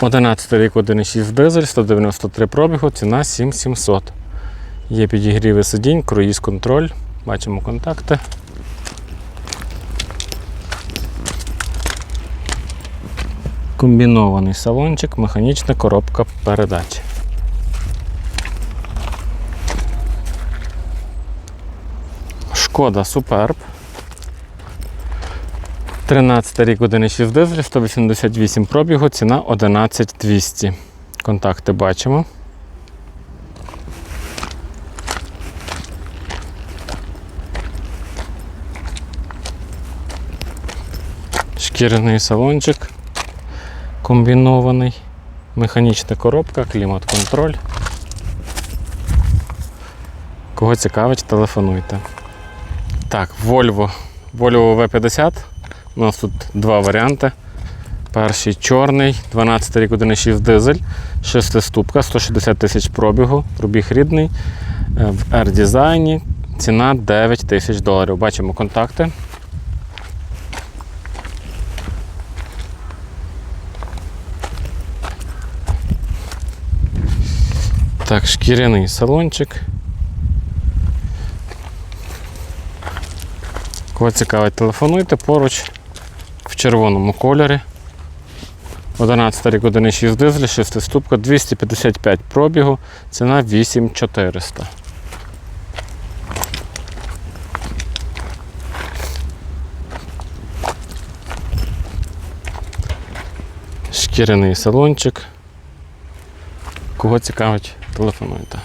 11 рік 1,6 дизель, 193 пробігу, ціна 7700. Є підігріви сидінь, круїз контроль. Бачимо контакти. Комбінований салончик, механічна коробка передач. Шкода Суперб. 13 рік 1,6 дизель, 188 пробігу, ціна 11200. Контакти бачимо. Шкіряний салончик комбінований, механічна коробка, клімат-контроль. Кого цікавить, телефонуйте. Так, Volvo. Volvo V50. У нас тут два варіанти. Перший чорний, 12 рік 1,6 дизель, 6 ступка, 160 тисяч пробігу, пробіг рідний. Е, В R-дизайні ціна 9 тисяч доларів. Бачимо контакти. Так, шкіряний салончик. Кого цікавить, телефонуйте поруч червоному кольорі. 11 рік 1,6 дизель, 6 ступка, 255 пробігу, ціна 8400. Шкіряний салончик. Кого цікавить, телефонуйте.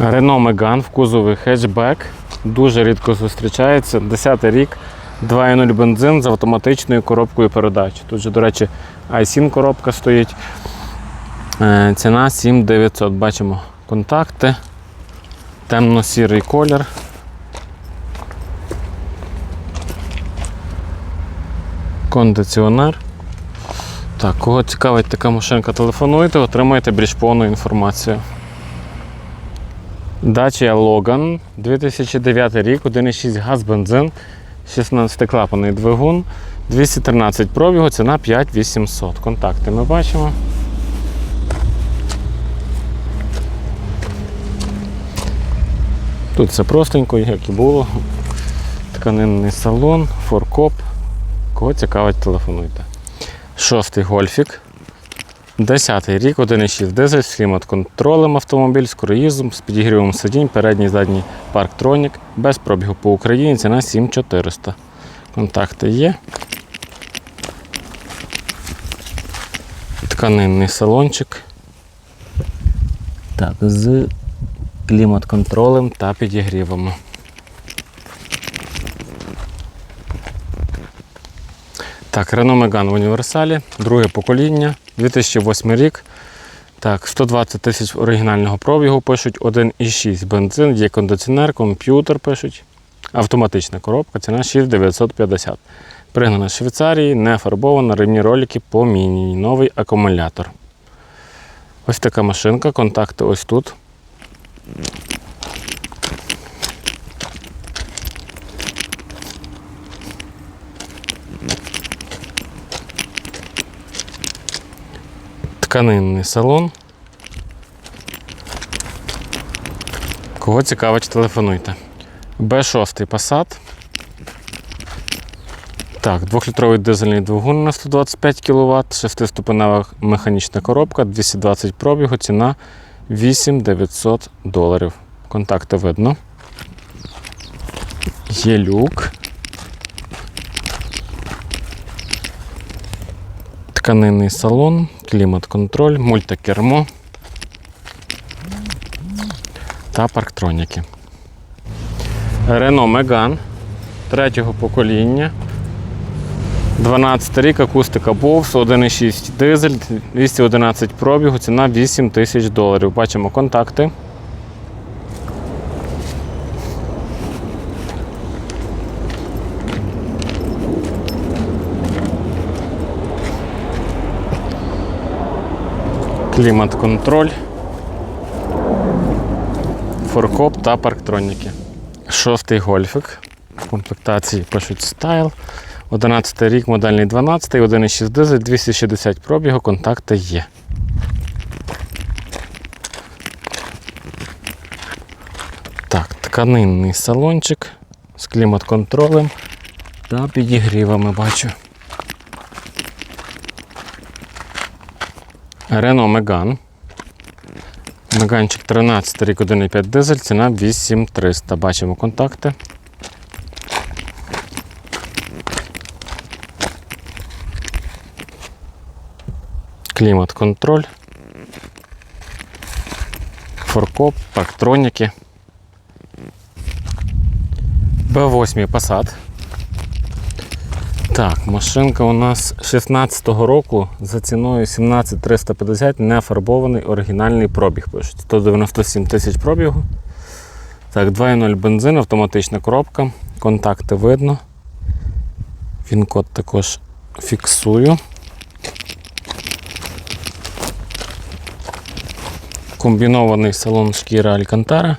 Renault Megane в кузові хетчбек. Дуже рідко зустрічається. 10 рік, 2.0 бензин з автоматичною коробкою передач. Тут же, до речі, iSIN коробка стоїть. Е, Ціна 7900. Бачимо контакти. Темно-сірий колір. Кондиціонер. Так, кого цікавить така машинка, телефонуйте, отримаєте більш повну інформацію. Dacia Logan, 2009 рік, 1,6 газ бензин, 16-клапаний двигун, 213 пробігу, ціна 5800. Контакти ми бачимо. Тут все простенько, як і було. Тканинний салон, форкоп. Кого цікавить, телефонуйте. Шостий гольфік. 10 рік, 1,6 дизель з клімат-контролем автомобіль з круїзом, з підігрівом сидінь, передній задній парктронік, без пробігу по Україні, ціна 7400. Контакти є. Тканинний салончик. Так, з клімат-контролем та підігрівами. Так, Renault Megane в універсалі, друге покоління, 2008 рік. Так, 120 тисяч оригінального пробігу пишуть, 1,6 бензин, є кондиціонер, комп'ютер пишуть. Автоматична коробка, ціна 6950. Пригнана з Швейцарії, не фарбована, ремні ролики помінені. Новий акумулятор. Ось така машинка, контакти ось тут. Тканинний салон. Кого цікавить, телефонуйте. Б6 Passat. Так, двохлітровий дизельний двигун на 125 кВт, шестиступенева механічна коробка, 220 пробігу, ціна 8900 доларів. Контакти видно. Є люк. Тканинний салон, клімат-контроль, мультикермо та парктроніки. Рено Меган третього покоління. 12 рік, акустика Bose, 1,6 дизель, 211 пробігу, ціна 8 тисяч доларів. Бачимо контакти. Клімат-контроль, форкоп та парктроніки. Шостий гольфик. В комплектації пишуть стайл. 11 рік, модельний 12, 1,6 дизель, 260 пробігу, контакти є. Так, тканинний салончик з клімат-контролем та підігрівами бачу. Renault Megane. Меганчик 13 рік 1,5 дизель, ціна 8300. Бачимо контакти. Клімат-контроль. Форкоп, парктроніки. Б8 Passat. Так, машинка у нас 16-го року за ціною 17350 не фарбований оригінальний пробіг. Пишуть 197 тисяч пробігу. Так, 2.0 бензин, автоматична коробка. Контакти видно. Він код також фіксую. Комбінований салон шкіра Алькантара.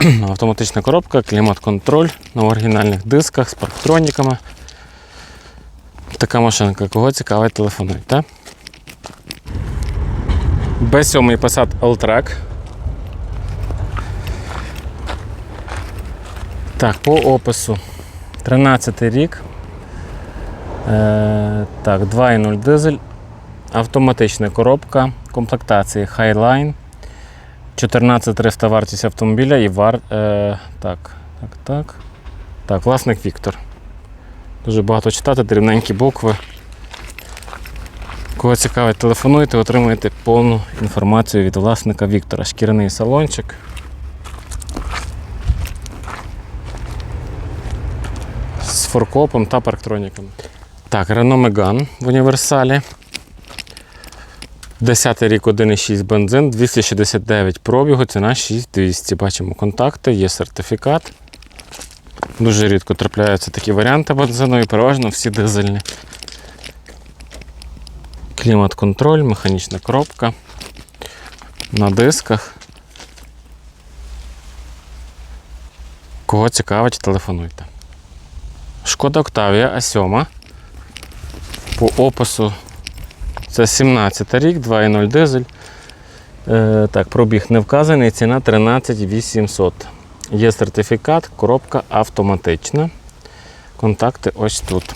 Автоматична коробка, клімат-контроль на оригінальних дисках з парктроніками. Така машинка, кого цікавить, телефонуйте. Б7 Passat Alltrack. Так, по опису. 13 рік. Е, так, 2.0 дизель. Автоматична коробка комплектації Highline. 14300 вартість автомобіля і вар. Е, так, так, так. Так, власник Віктор. Дуже багато читати, дрібненькі букви. Кого цікавить, телефонуйте, отримуєте повну інформацію від власника Віктора. Шкіряний салончик. З форкопом та парктроніками. Так, Renault Megane в універсалі. 10 рік 1,6 бензин, 269 пробігу, ціна 6200. Бачимо контакти, є сертифікат. Дуже рідко трапляються такі варіанти бензину і переважно всі дизельні. Клімат-контроль, механічна коробка на дисках. Кого цікавить, телефонуйте. Шкода Октавія А7. По опису це 17 рік, 2,0 дизель. Е, так, пробіг не вказаний, ціна 13 800. Є сертифікат, коробка автоматична. Контакти ось тут.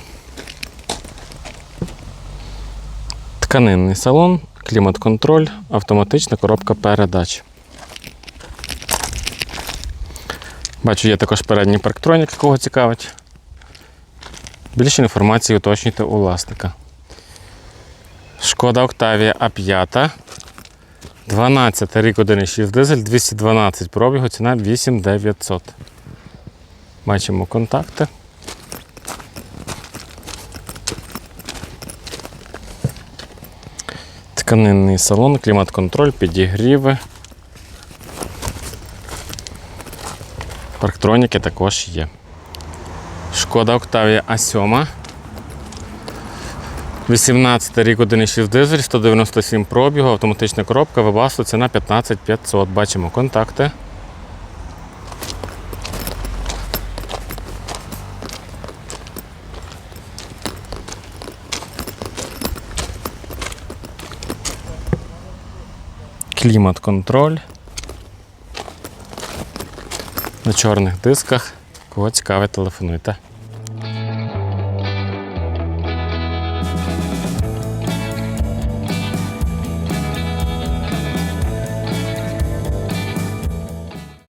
Тканинний салон, клімат-контроль, автоматична коробка передач. Бачу, є також передній парктронік, кого цікавить. Більше інформації уточнюйте у власника. Шкода Октавія А5. 12 рік 1,6 дизель, 212 пробігу, ціна 8900. Бачимо контакти. Тканинний салон, клімат-контроль, підігріви. Парктроніки також є. Шкода Октавія А7. 18 рік 1,6 дизель, 197 пробігу, автоматична коробка, вибасу, ціна 15500. Бачимо контакти. Клімат-контроль. На чорних дисках. Кого цікавить, телефонуйте.